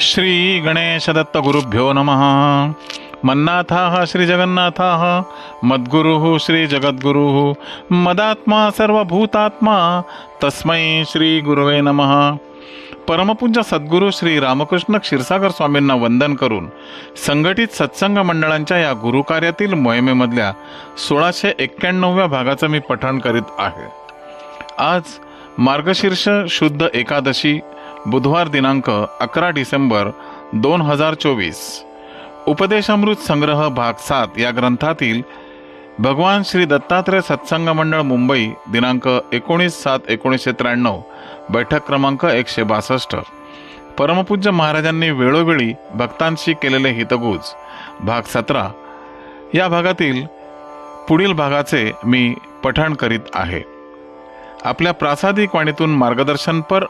श्री गणेशदत्त गुरुभ्यो नमः। मन्नाथाः श्रीजगन्नाथाः मद्गुरुः श्रीजगद्गुरुः मदात्मा सर्वभूतात्मा तस्मै श्रीगुरुवे नमः। परमपूज्य सद्गुरू श्री रामकृष्ण क्षीरसागर स्वामींना वंदन करून संघटित सत्संग मंडळांच्या या गुरुकार्यातील मोहिमेमधल्या सोळाशे एक्क्याण्णवव्या भागाचं मी पठण करीत आहे. आज मार्गशीर्ष शुद्ध एकादशी बुधवार दिनांक अकरा डिसेंबर दोन हजार चोवीस. उपदेशामृत संग्रह भाग सात या ग्रंथातील भगवान श्री दत्तात्रय सत्संग मंडळ मुंबई दिनांक एकोणीस सात एकोणीसशे त्र्याण्णव बैठक क्रमांक एकशे बासष्ट. परमपूज्य महाराजांनी वेळोवेळी भक्तांशी केलेले हितगुज. भाग सतरा. या भागातील पुढील भागाचे मी पठण करीत आहे. आपल्या प्रासादिक वाणीतून मार्गदर्शनपर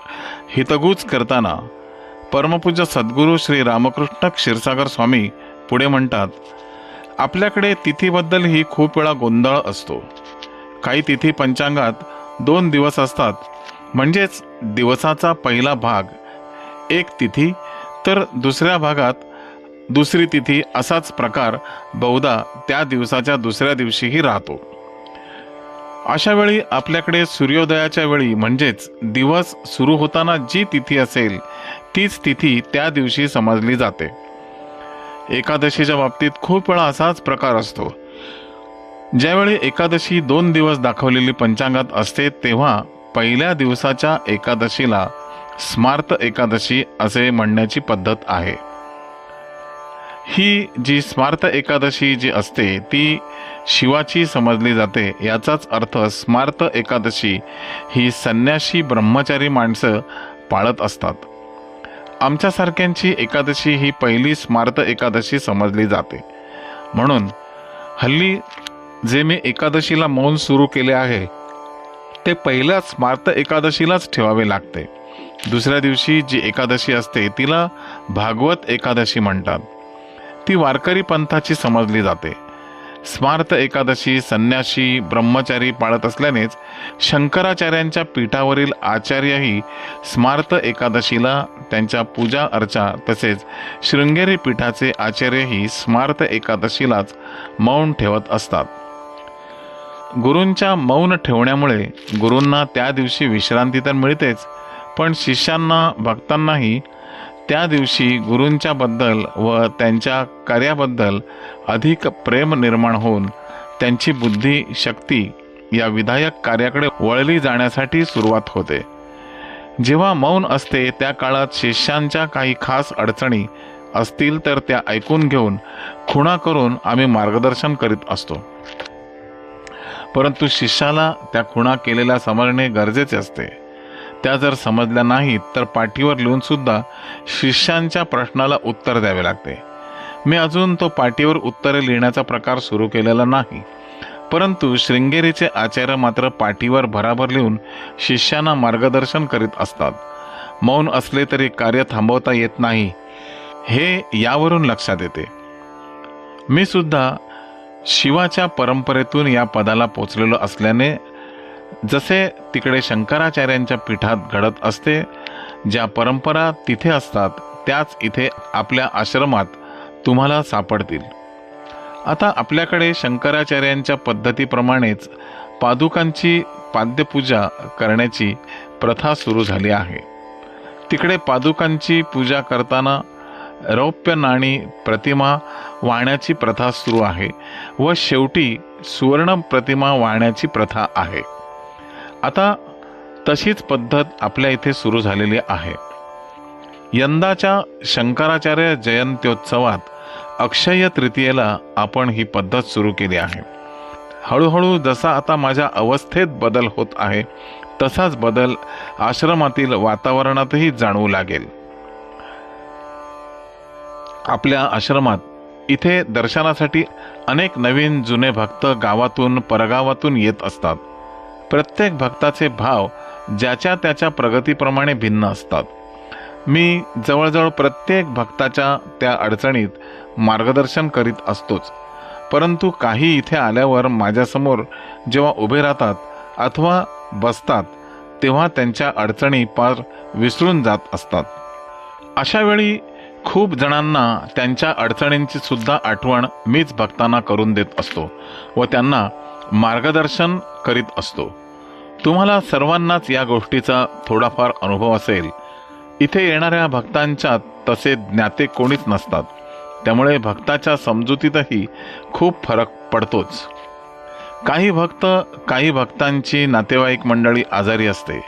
हितगुज करताना परमपूज्य सद्गुरू श्री रामकृष्ण क्षीरसागर स्वामी पुढे म्हणतात आपल्याकडे तिथीबद्दल ही खूप वेळा गोंधळ असतो. काही तिथी पंचांगात दोन दिवस असतात. म्हणजेच दिवसाचा पहिला भाग एक तिथी तर दुसऱ्या भागात दुसरी तिथी असाच प्रकार बहुधा त्या दिवसाच्या दुसऱ्या दिवशीही राहतो. अशा वेळी आपल्याकडे सूर्योदयाच्या वेळी म्हणजेच दिवस सुरू होताना जी तिथी असेल तीच तिथी त्या दिवशी समजली जाते. एकादशीच्या बाबतीत खूप वेळा असाच प्रकार असतो. ज्यावेळी एकादशी दोन दिवस दाखवलेली पंचांगात असते तेव्हा पहिल्या दिवसाच्या एकादशीला स्मार्त एकादशी असे म्हणण्याची पद्धत आहे. ही जी स्मार्त एकादशी जी असते ती शिवाची समजली जाते याचाच अर्थ स्मार्त एकादशी ही संन्याशी ब्रह्मचारी माणसं पाळत असतात. आमच्यासारख्यांची एकादशी ही पहिली स्मार्त एकादशी समजली जाते. म्हणून हल्ली जे मी एकादशीला मौन सुरू केले आहे ते पहिल्या स्मार्त एकादशीलाच ठेवावे लागते. दुसऱ्या दिवशी जी एकादशी असते तिला भागवत एकादशी म्हणतात. ती वारकरी पंथाची समजली जाते. स्मार्त एकादशी संन्याशी ब्रह्मचारी पाळत असल्यानेच शंकराचार्यांच्या पीठावरील आचार्यही स्मार्त एकादशीला त्यांच्या पूजा अर्चा तसेच शृंगेरी पीठाचे आचार्यही स्मार्त एकादशीलाच मौन ठेवत असतात. गुरूंच्या मौन ठेवण्यामुळे गुरूंना त्या दिवशी विश्रांती तर मिळतेच पण शिष्यांना भक्तांनाही त्या दिवशी गुरूंच्याबद्दल व त्यांच्या कार्याबद्दल अधिक प्रेम निर्माण होऊन त्यांची बुद्धी शक्ती या विधायक कार्याकडे वळली जाण्यासाठी सुरुवात होते. जेव्हा मौन असते त्या काळात शिष्यांच्या काही खास अडचणी असतील तर त्या ऐकून घेऊन खुणा करून आम्ही मार्गदर्शन करीत असतो. परंतु शिष्याला त्या खुणा केलेल्या समजणे गरजेचे असते. त्या जर समजल्या नाहीत तर पाठीवर लिहून सुद्धा शिष्यांच्या प्रश्नाला उत्तर द्यावे लागते. मी अजून तो पाठीवर उत्तरे लिहिण्याचा प्रकार सुरू केलेला नाही. परंतु शृंगेरीचे आचार्य मात्र पाठीवर भराभर लिहून शिष्यांना मार्गदर्शन करीत असतात. मौन असले तरी कार्य थांबवता येत नाही. हे यावरून लक्षात येते. मी सुद्धा शिवाच्या परंपरेतून या पदाला पोचलेलो असल्याने जसे तिकडे शंकराचार्यांच्या पीठात घडत असते ज्या परंपरा तिथे असतात त्याच इथे आपल्या आश्रमात तुम्हाला सापडतील. आता आपल्याकडे शंकराचार्यांच्या पद्धतीप्रमाणेच पादुकांची पाद्यपूजा करण्याची प्रथा सुरू झाली आहे. तिकडे पादुकांची पूजा करताना रौप्य नाणी प्रतिमा वाहण्याची प्रथा सुरू आहे व शेवटी सुवर्ण प्रतिमा वाहण्याची प्रथा आहे. आता तशीच पद्धत आपल्या इथे सुरू झालेली आहे. यंदाच्या शंकराचार्य जयंत्योत्सवात अक्षय तृतीयेला आपण ही पद्धत सुरू केली आहे. हळूहळू जसा आता माझ्या अवस्थेत बदल होत आहे तसाच बदल आश्रमातील वातावरणातही जाणवू लागेल. आपल्या आश्रमात इथे दर्शनासाठी अनेक नवीन जुने भक्त गावातून परगावातून येत असतात. प्रत्येक भक्ताचे भाव ज्याच्या त्याच्या प्रगतीप्रमाणे भिन्न असतात. मी जवळजवळ प्रत्येक भक्ताच्या त्या अडचणीत मार्गदर्शन करीत असतोच. परंतु काही इथे आल्यावर माझ्यासमोर जेव्हा उभे राहतात अथवा बसतात तेव्हा त्यांच्या अडचणी पार विसरून जात असतात. अशा वेळी खूप जणांना त्यांच्या अडचणींची सुद्धा आठवण मीच भक्तांना करून देत असतो व त्यांना मार्गदर्शन करीत असतो. तुम्हाला सर्वांनाच या गोष्टीचा थोडाफार अनुभव असेल. इथे येणाऱ्या भक्तांच्या तसे ज्ञाते कोणीच नसतात. त्यामुळे भक्ताच्या समजुतीतही खूप फरक पडतोच. काही भक्त काही भक्तांची नातेवाईक मंडळी आजारी असते.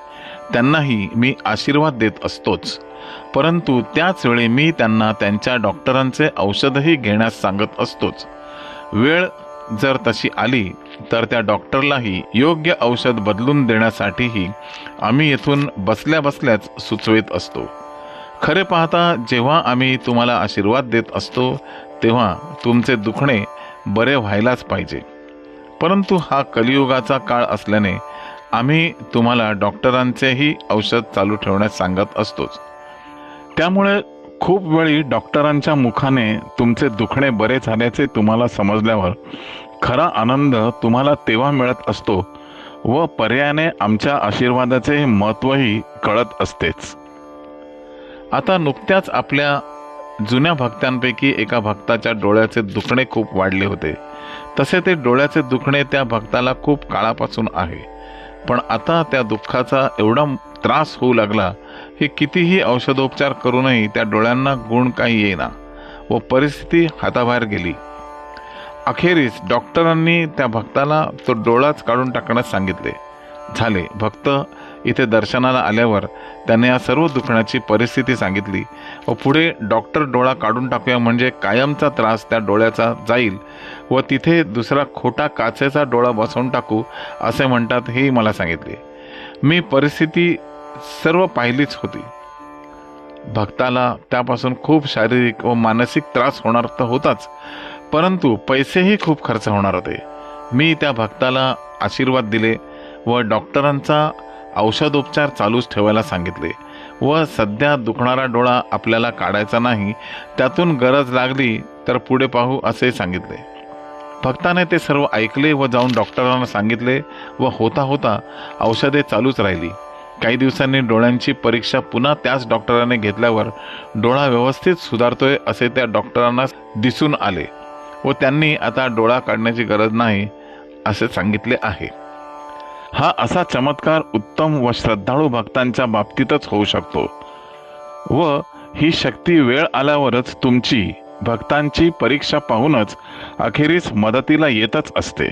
त्यांनाही मी आशीर्वाद देत असतोच. परंतु त्याच वेळी मी त्यांना त्यांच्या डॉक्टरांचे औषधही घेण्यास सांगत असतोच. वेळ जर तशी आली तर त्या डॉक्टरलाही योग्य औषध बदलून देण्यासाठीही आम्ही येथून बसल्या बसल्याच सुचवित असतो. खरे पाहता जेव्हा आम्ही तुम्हाला आशीर्वाद देत असतो तेव्हा तुमचे दुखणे बरे व्हायलाच पाहिजे. परंतु हा कलियुगाचा काळ असल्याने आम्ही तुम्हाला डॉक्टरांचेही औषध चालू ठेवण्यास सांगत असतोच. त्यामुळे खूप वेळी डॉक्टरांच्या मुखाने तुमचे दुखणे बरे झाल्याचे तुम्हाला समजल्यावर खरा आनंद तुम्हाला तेव्हा मिळत असतो व पर्यायाने आमच्या आशीर्वादाचे महत्त्वही कळत असतेच. आता नुकत्याच आपल्या जुन्या भक्तांपैकी एका भक्ताच्या डोळ्याचे दुखणे खूप वाढले होते. तसे ते डोळ्याचे दुखणे त्या भक्ताला खूप काळापासून आहे. पण आता त्या दुःखाचा एवढा त्रास होऊ लागला हे कितीही औषधोपचार करूनही त्या डोळ्यांना गुण काही येईना व परिस्थिती हाताबाहेर गेली. अखेरीस डॉक्टरांनी त्या भक्ताला तो डोळाच काढून टाकण्यास सांगितले. झाले. भक्त इथे दर्शनाला आल्यावर त्याने या सर्व दुखण्याची परिस्थिती सांगितली व पुढे डॉक्टर डोळा काढून टाकूया म्हणजे कायमचा त्रास त्या डोळ्याचा जाईल व तिथे दुसरा खोटा काचेचा डोळा बसवून टाकू असे म्हणतात हेही मला सांगितले. मी परिस्थिती सर्व पाहिलीच होती. भक्ताला त्यापासून खूप शारीरिक व मानसिक त्रास होणार तर होताच परंतु पैसेही खूप खर्च होणार होते. मी त्या भक्ताला आशीर्वाद दिले व डॉक्टरांचा औषधोपचार चालूच ठेवायला सांगितले व सध्या दुखणारा डोळा आपल्याला काढायचा नाही त्यातून गरज लागली तर पुढे पाहू असे सांगितले. भक्ताने ते सर्व ऐकले व जाऊन डॉक्टरांना सांगितले व होता होता औषधे चालूच राहिली. काही दिवसांनी डोळ्यांची परीक्षा पुन्हा त्याच डॉक्टराने घेतल्यावर डोळा व्यवस्थित सुधारतोय असे त्या डॉक्टरांना दिसून आले व त्यांनी आता डोळा काढण्याची गरज नाही असे सांगितले आहे. हा असा चमत्कार उत्तम व श्रद्धाळू भक्तांच्या बाबतीतच होऊ शकतो व ही शक्ती वेळ आल्यावरच तुमची भक्तांची परीक्षा पाहूनच अखेरीस मदतीला येतच असते.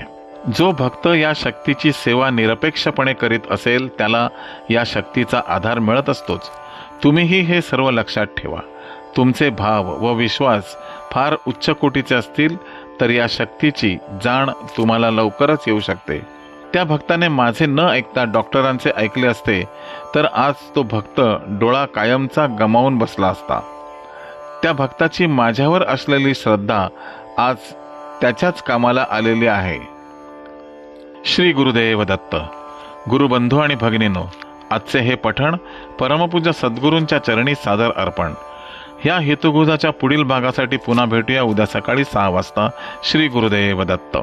जो भक्त या शक्तीची सेवा निरपेक्षपणे करीत असेल त्याला या शक्तीचा आधार मिळत असतोच. तुम्हीही हे सर्व लक्षात ठेवा. तुमचे भाव व विश्वास फार उच्च कोटीचे असतील तर या शक्तीची जाण तुम्हाला लवकरच येऊ शकते. त्या भक्ताने माझे न ऐकता डॉक्टरांचे ऐकले असते तर आज तो भक्त डोळा कायमचा गमावून बसला असता. त्या भक्ताची माझ्यावर असलेली श्रद्धा आज त्याच्याच कामाला आलेली आहे. श्री गुरुदेव दत्त. गुरुबंधू आणि भगिनीनो आजचे हे पठण परमपूज्य सद्गुरूंच्या चरणी सादर अर्पण. ह्या हेतुगुजाच्या पुढील भागासाठी पुन्हा भेटूया उद्या सकाळी सहा वाजता. श्री गुरुदेव दत्त.